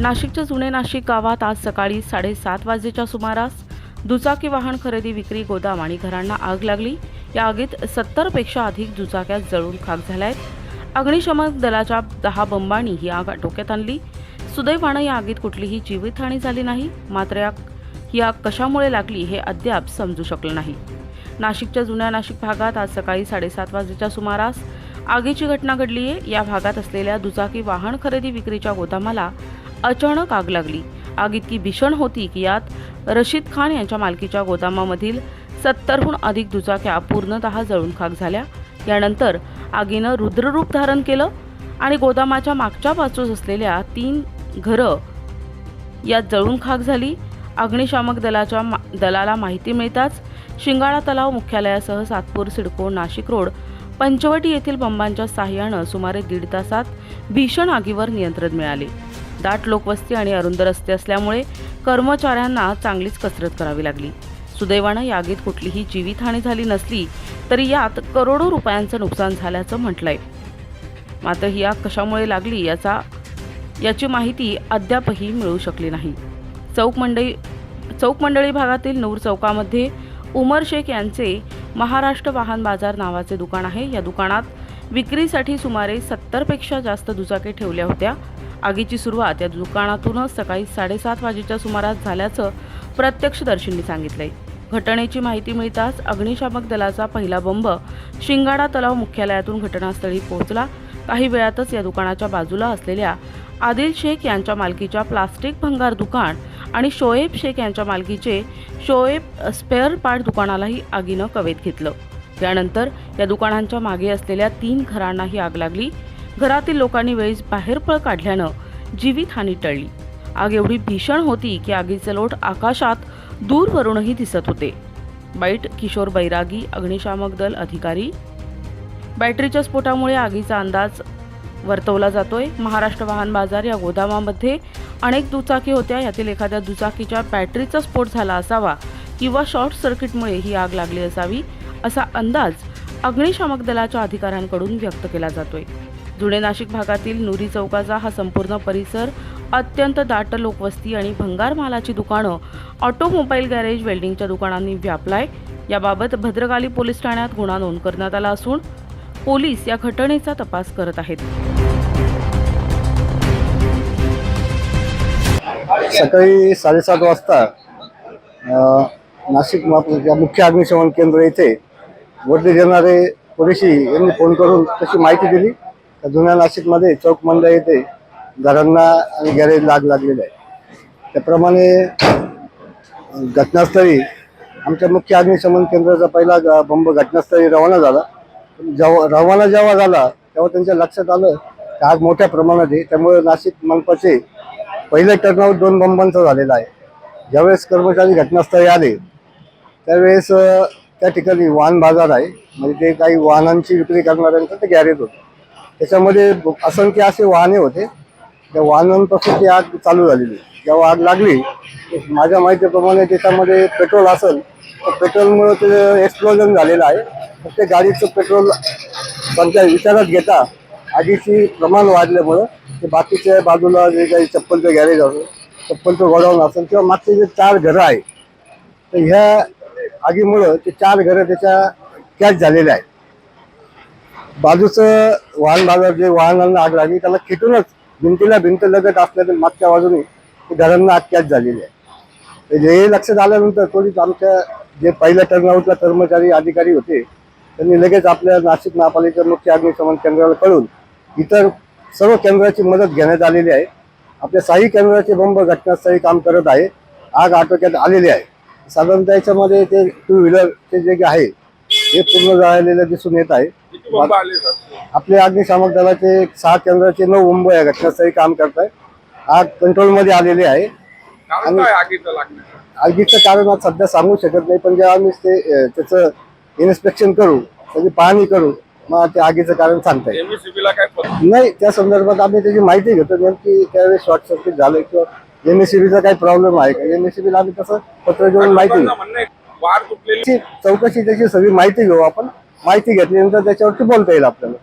नाशिकच्या जुने नाशिक गावात आज सकाळी साडेसात वाजेच्या सुमारास दुचाकी वाहन खरेदी विक्री गोदाम आणि घरांना आग लागली. या आगीत सत्तरपेक्षा अधिक दुचाक्या जळून खाक झाल्या आहेत अग्निशमन दलाच्या दहा बंबांनी ही आग आटोक्यात आणली. सुदैवानं या आगीत कुठलीही जीवितहानी झाली नाही. मात्र या ही आग कशामुळे लागली हे अद्याप समजू शकलं नाही. नाशिकच्या जुन्या नाशिक भागात आज सकाळी साडेसात वाजेच्या सुमारास आगीची घटना घडली आहे या भागात असलेल्या दुचाकी वाहन खरेदी विक्रीच्या गोदामाला अचानक आग लागली. आग इतकी भीषण होती की यात रशीद खान यांच्या मालकीच्या गोदामामधील सत्तरहून अधिक दुचाक्या पूर्णतः जळून खाक झाल्या. यानंतर आगीनं रुद्ररूप धारण केलं आणि गोदामाच्या मागच्या बाजूस असलेल्या तीन घरं यात जळून खाक झाली. अग्निशामक दलाच्या मा दलाला माहिती मिळताच शिंगाळा तलाव मुख्यालयासह सातपूर सिडको नाशिक रोड पंचवटी येथील बंबांच्या साह्यानं सुमारे दीड तासात भीषण आगीवर नियंत्रण मिळाले. दाट लोकवस्ती आणि अरुंद रस्ते असल्यामुळे कर्मचाऱ्यांना चांगलीच कसरत करावी लागली. सुदैवानं या आगीत कुठलीही जीवितहानी झाली नसली तरी यात करोडो रुपयांचं नुकसान झाल्याचं म्हटलंय. मात्र ही आग कशामुळे लागली याचा याची माहिती अद्यापही मिळू शकली नाही. चौक मंडई चौक मंडळी भागातील नूर चौकामध्ये उमर शेख यांचे महाराष्ट्र वाहन बाजार नावाचे दुकान आहे. या दुकानात विक्रीसाठी सुमारे सत्तरपेक्षा जास्त दुचाकी ठेवल्या होत्या. आगीची सुरुवात या दुकानातूनच सकाळी साडेसात वाजेच्या सुमारास झाल्याचं प्रत्यक्षदर्शींनी सांगितलंय. घटनेची माहिती मिळताच अग्निशामक दलाचा पहिला बंब शिंगाडा तलाव मुख्यालयातून घटनास्थळी पोहोचला. काही वेळातच या दुकानाच्या बाजूला असलेल्या आदिल शेख यांच्या मालकीच्या प्लास्टिक भंगार दुकान आणि शोएब शेख यांच्या मालकीचे शोएब स्पेअर पार्ट दुकानालाही आगीनं कवेत घेतलं. त्यानंतर या दुकानांच्या मागे असलेल्या तीन घरांनाही आग लागली. घरातील लोकांनी वेळीच बाहेर पळ काढल्यानं जीवितहानी टळली. आग एवढी भीषण होती की आगीचे लोट आकाशात दूरवरूनही दिसत होते. बाईट किशोर बैरागी अग्निशामक दल अधिकारी. बॅटरीच्या स्फोटामुळे आगीचा अंदाज वर्तवला जातोय. महाराष्ट्र वाहन बाजार या गोदामामध्ये अनेक दुचाकी होत्या. यातील एखाद्या दुचाकीच्या बॅटरीचा स्फोट झाला असावा किंवा शॉर्ट सर्किटमुळे ही आग लागली असावी असा अंदाज अग्निशामक दलाच्या अधिकाऱ्यांकडून व्यक्त केला जातोय. जुने नाशिक भागातील नुरी चौकाचा हा संपूर्ण परिसर अत्यंत दाट लोकवस्ती आणि भंगार मालाची दुकानं ऑटोमोबाईल गॅरेज वेल्डिंगच्या दुकानांनी व्यापलाय. याबाबत भद्रकाली पोलीस ठाण्यात गुन्हा नोंद करण्यात आला असून पोलीस या घटनेचा तपास करत आहेत. सकाळी साडेसात वाजता नाशिक महापालिका मुख्य अग्निशमन केंद्र येथे वडले येणारे पोलिसी यांनी फोन करून तशी माहिती दिली. जुन्या नाशिकमध्ये चौक मंडळ येथे घरांना आणि गॅरेज लाग लागलेली आहे. त्याप्रमाणे घटनास्थळी आमच्या मुख्य अग्निशमन केंद्राचा पहिला बंब घटनास्थळी रवाना झाला. जेव्हा रवाना जेव्हा झाला तेव्हा त्यांच्या लक्षात आलं की आग मोठ्या प्रमाणात आहे. त्यामुळे नाशिक मनपाचे पहिले टर्नआउट दोन बंबांचा झालेला आहे. ज्यावेळेस कर्मचारी घटनास्थळी आले त्यावेळेस त्या ठिकाणी वाहन बाजार आहे. म्हणजे ते काही वाहनांची विक्री करणाऱ्यांचं ते गॅरेज होतं. त्याच्यामध्ये असंख्य असे वाहने होते. त्या वाहनांपासून ती आग चालू झालेली. जेव्हा आग लागली माझ्या माहितीप्रमाणे त्याच्यामध्ये पेट्रोल असेल तर पेट्रोलमुळे ते एक्सप्लोजन झालेलं आहे. तर ते गाडीचं पेट्रोल संख्या विचारात घेता आगीची प्रमाण वाढल्यामुळं ते बाकीच्या बाजूला जे काही चप्पलचं गॅरेज असेल चप्पलचं गोडाऊन असेल किंवा मागचे जे चार घरं आहे तर ह्या आगीमुळं ते चार घरं त्याच्या कॅच झालेले आहेत. बाजूचं वाहन बाजार जे वाहनांना आग लागली त्याला खेटूनच भिंतीला भिंत लगत असल्याने मागच्या बाजूने घरांना आग झालेली आहे. हे लक्षात आल्यानंतर थोडीच आमच्या जे पहिल्या टर्नआउटला कर्मचारी अधिकारी होते त्यांनी लगेच आपल्या नाशिक महापालिका मुख्य अग्निशमन केंद्राला कळून इतर सर्व केंद्राची मदत घेण्यात आलेली आहे. आपल्या साई केंद्राचे बंब घटनास्थळी काम करत आहे. आग आटोक्यात आलेली आहे. साधारणतः याच्यामध्ये ते टू व्हीलरचे जे आहे हे पूर्ण जळालेलं दिसून येत आहे. बंब आले सर? आपले अग्निशामक दलाचे सहा केंद्राचे नऊ बंब या घटनास्थळी काम करत आहे. आग कंट्रोलमध्ये आलेली आहे. कारण काय आगीचं लागण्याचं आगीचं कारण आज सध्या सांगू शकत नाही पण जेव्हा आम्ही ते अं, त्याचं इन्स्पेक्शन करू त्याची पाहणी करू मग ते आगीचं कारण सांगता येईल एमएससीबी ला काय पद- नाही त्या संदर्भात आम्ही त्याची माहिती घेतो नेमकी त्यावेळेस शॉर्ट सर्किट झालं किंवा एमएससीबीचा काही प्रॉब्लेम आहे. का एमएससीबीला आम्ही तसं पत्र देऊन माहिती घेऊ लोकांचं म्हणणं आहे, वार तुटलेली चौकशी त्याची सगळी माहिती घेऊ आपण माहिती घेतल्यानंतर त्याच्यावरती बोलता येईल आपल्याला.